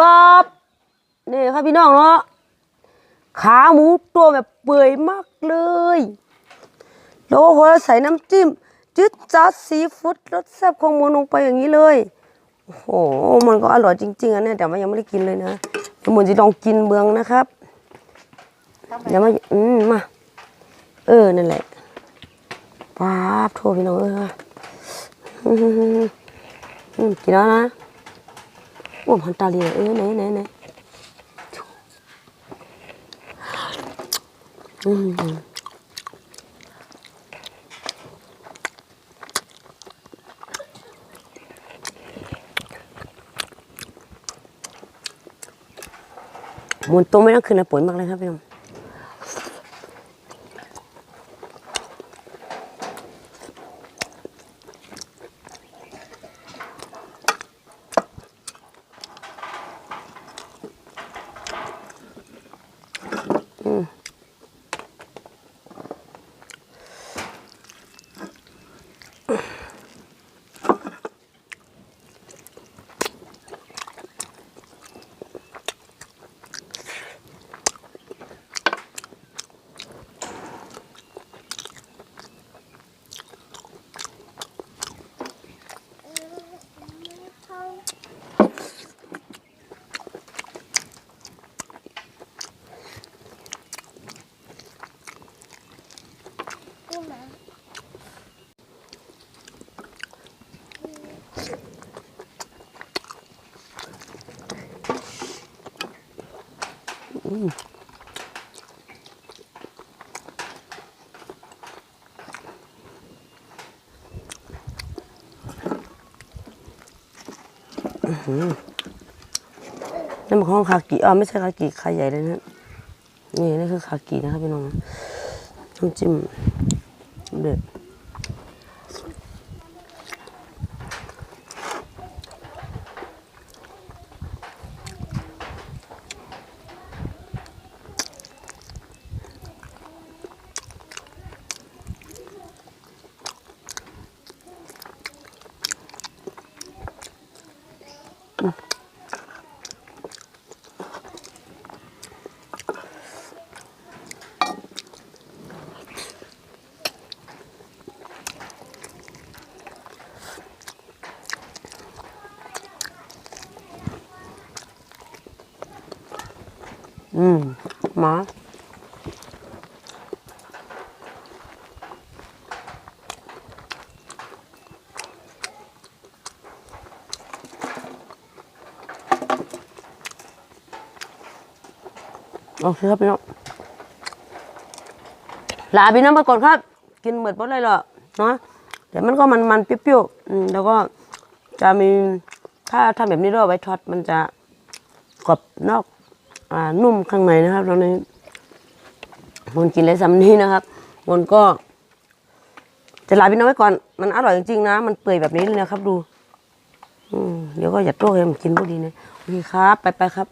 ป๊อบนี่ครับพี่น้องเนาะขาหมูตัวแบบเปื่อยมากเลยแล้วก็พอเราใส่น้ำจิ้มจืดจัดซีฟู้ดรสแซ่บของหมูลงไปอย่างนี้เลยโอ้โหมันก็อร่อยจริงๆอันเนี้ยแต่ว่ายังไม่ได้กินเลยนะเดี๋ยวหมูจะลองกินเบืองนะครับเดี๋ยวมาอืมมาเออนั่นแหละป๊าบโทรพี่น้องเออกินแล้วนะ อ้มันตาเลียเอ้ยไหนไหนไหนอืมหมุนตัวไม่ต้องขึ้นนะปวยมากเลยครับพี่น้อง นั่นเป็นของคากิอ๋อไม่ใช่คากิคาใหญ่เลยนะนี่นี่คือคากินะครับพี่น้องน้ำจิ้มเด็ด อืมมาโอเคครับพี่น้องลาพี่น้องไปก่อนครับ กินเหมือนหมดเลยเหรอเนาะแต่มันก็มันมันๆเปรี้ยวๆแล้วก็จะมีถ้าทำแบบนี้ด้วยไว้ทอดมันจะกรอบนอก นุ่มข้างในนะครับตอนนี้มนกินเลยสำนี้นะครับมนก็ จะลาพี่น้องไว้ก่อน มันอร่อยจริงๆนะ มันเปื่อยแบบนี้เลยนะครับ ดูอืมเดี๋ยวก็อย่าโต้ให้มันกินพอดีนะโอเคครับ ไปไปครับ